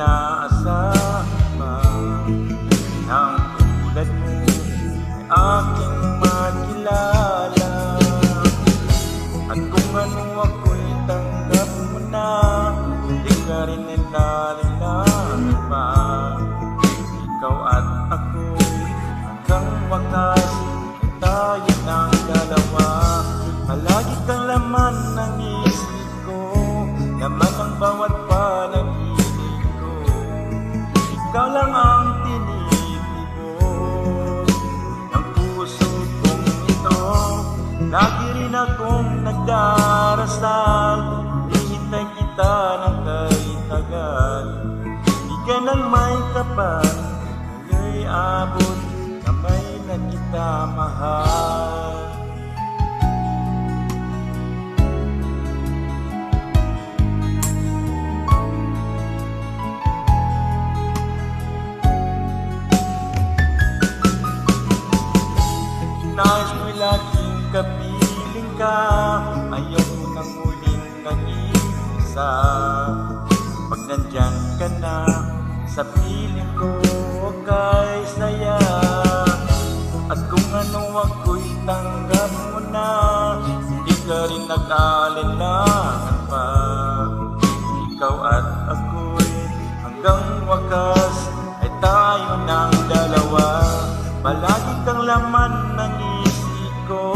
inaasahan Na ang tulad mo ay aking makilala. At kung ano ako'y tanggap mo na Di ka rin inalilangan pa. Ikaw at ako'y hanggang wakas Ay tayo ng dalawa. Palagi kang laman ng isip ko Laman ang bawat Ngayon'y abot Kamay na kita mahal Nais ko'y laging kapiling ka. Ayaw ko nang muling nag-iisa Pag nandyan ka na Sa piling ko kay saya. At kung ano ako'y tanggap mo na Hindi ka rin nag-alinlangan pa. Ikaw at ako'y hanggang wakas Ay tayo ng dalawa. Palagi kang laman ng isip ko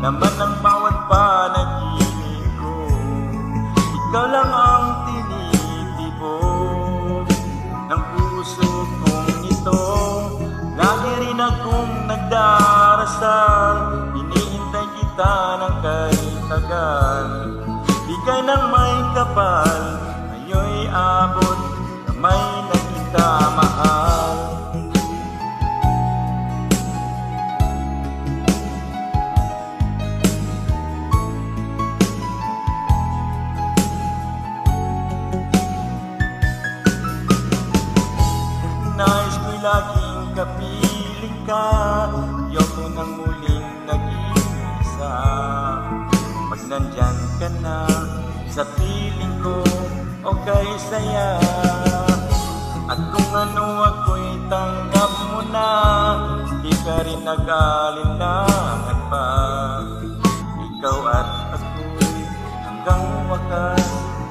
Laman ng bawat panaginip ko. Ikaw lang ang Lagi rin akong nagdarasal. Hinihintay kita ng kay tagal Di ka nang may kapal Ngayon'y abot na kita mahal. Nais ko'y kapiling ka Ayoko nang muling nag-iisa. Pag nandyan ka na Sa piling ko o kay saya. At kung ano ako'y tanggap mo na Di ka rin nag-alinlangan pa. Ikaw at ako'y hanggang wakas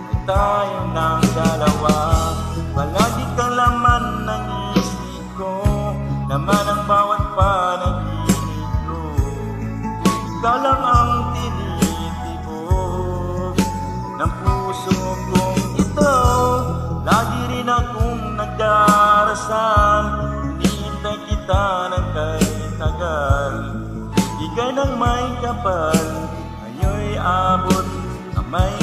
Ay tayo ng dalawa. Palagi puso kong ito Lagi rin akong nagdarasal Hinihintay kita ng kay tagal. Di ka nang may kapal. Ngayon'y abot Kamay